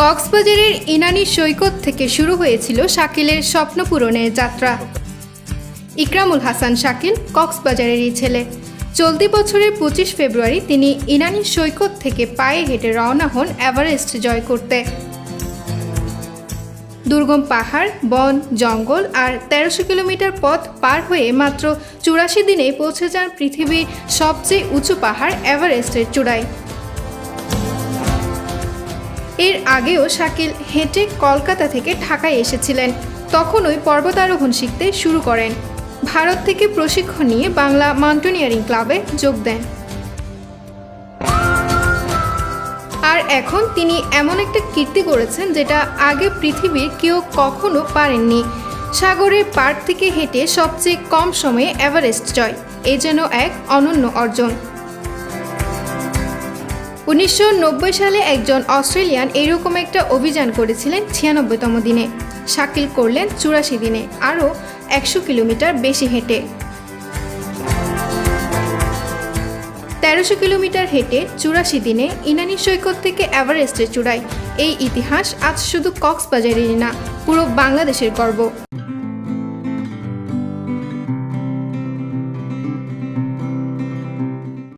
কক্সবাজারের ইনানি সৈকত থেকে শুরু হয়েছিল শাকিলের স্বপ্ন পূরণের যাত্রা। ইকরামুল হাসান শাকিল, কক্সবাজারেরই ছেলে। চলতি বছরের পঁচিশ ফেব্রুয়ারি তিনি ইনানি সৈকত থেকে পায়ে হেঁটে রওনা হন এভারেস্ট জয় করতে। দুর্গম পাহাড়, বন, জঙ্গল আর তেরোশো কিলোমিটার পথ পার হয়ে মাত্র চুরাশি দিনে পৌঁছে যান পৃথিবীর সবচেয়ে উঁচু পাহাড় এভারেস্টের চূড়ায়। এর আগেও শাকিল হেঁটে কলকাতা থেকে ঢাকায় এসেছিলেন। তখনই পর্বতারোহণ শিখতে শুরু করেন। ভারত থেকে প্রশিক্ষণ নিয়ে বাংলা মাউন্টেনিয়ারিং ক্লাবে যোগ দেন। আর এখন তিনি এমন একটা কীর্তি করেছেন যেটা আগে পৃথিবীর কেউ কখনো পারেননি। সাগরের পাড় থেকে হেঁটে সবচেয়ে কম সময়ে এভারেস্ট জয়। এ যেন এক অনন্য অর্জন। উনিশশো নব্বই সালে একজন অস্ট্রেলিয়ান এইরকম একটা অভিযান করেছিলেন ছিয়ানব্বইতম দিনে। শাকিল করলেন চুরাশি দিনে, আরও একশো কিলোমিটার বেশি হেঁটে। তেরোশো কিলোমিটার হেঁটে চুরাশি দিনে ইনানি সৈকত থেকে এভারেস্টের চূড়ায়। এই ইতিহাস আজ শুধু কক্সবাজারেরই না, পুরো বাংলাদেশের গর্ব।